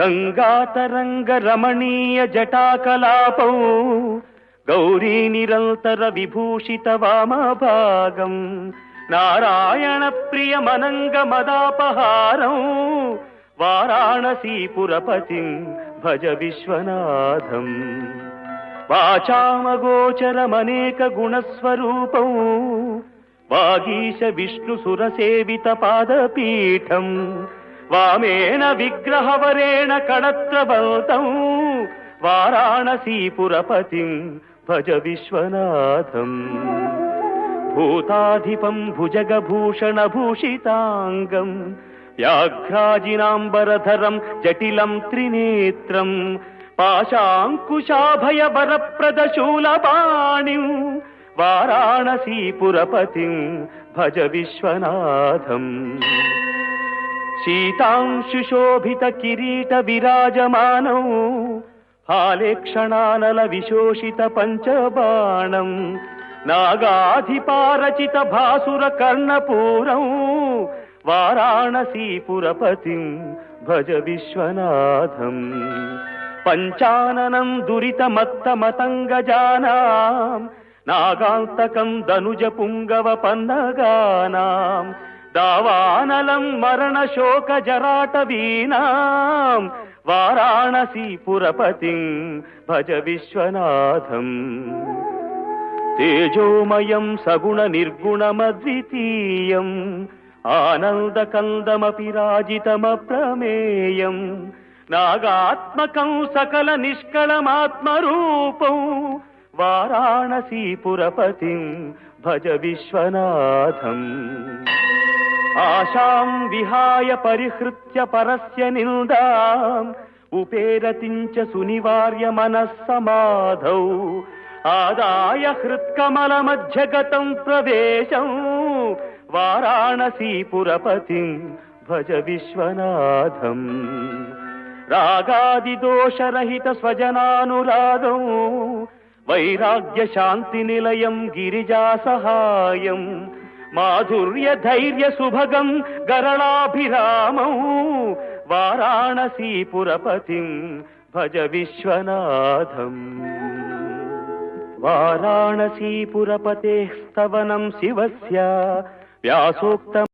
గంగాతరంగ రమణీయ జటాకలాపౌ గౌరీ నిరంతర విభూషిత వామభాగం నారాయణ ప్రియమనంగ మదాపహారం వారాణసీపురపతిం భజ విశ్వనాథం. వాచామగోచరమనేక గుణస్వరూపం వాగీశ విష్ణు సురసేవిత పాదపీఠం వామేణ విగ్రహవరేణ కణత్రబల్తం వారాణసీపురపతిం భజ విశ్వనాథం. భూతాధిపం భుజగభూషణ భూషితాంగం వ్యాఘ్రాజినాంబరధరం జటిలం త్రినేత్రం పాశాంకుశాభయ వరప్రదశూలపాణిం వారాణసీపురపతిం భజ విశ్వనాథం. శీతాంశుశోభిత కిరీట విరాజమానం హాలేక్షణానల విశోషిత పంచబాణం నాగాధిపారచిత భాసుర కర్ణపూరం వారాణసీపురపతిం భజ విశ్వనాథం పంచాననం దురితమత్తమతంగజానాం నాగాంతకం దనుజ పుంగవ పన్నగానాం దావానలం మరణ శోక జరాట వీణాం. వారాణసీపురపతిం భజ విశ్వనాథం. తేజోమయం సగుణ నిర్గుణమద్వితీయం. ఆనందకందమపి రాజితమప్రమేయం. నాగాత్మకం సకల నిష్కళమాత్మరూపం. వారాణసీపురపతిం భజ విశ్వనాథం. ఆశాం విహాయ పరిహృత్య పరస్య నిందాం ఉపేరతించ సునివార్య మనస్సమాధౌ ఆదాయ హృత్కమల మధ్యగతం ప్రవేశం వారాణసీపురపతిం భజ విశ్వనాథం రాగాదిదోషరహిత స్వజనానురాగం వైరాగ్య శాంతి నిలయం గిరిజా సహాయం మాధుర్య ధైర్య సుభగం గరళాభిరామౌ వారాణసీపురపతిం భజ విశ్వనాథం. వారాణసీపురపతే స్తవనం శివస్య వ్యాసోక్త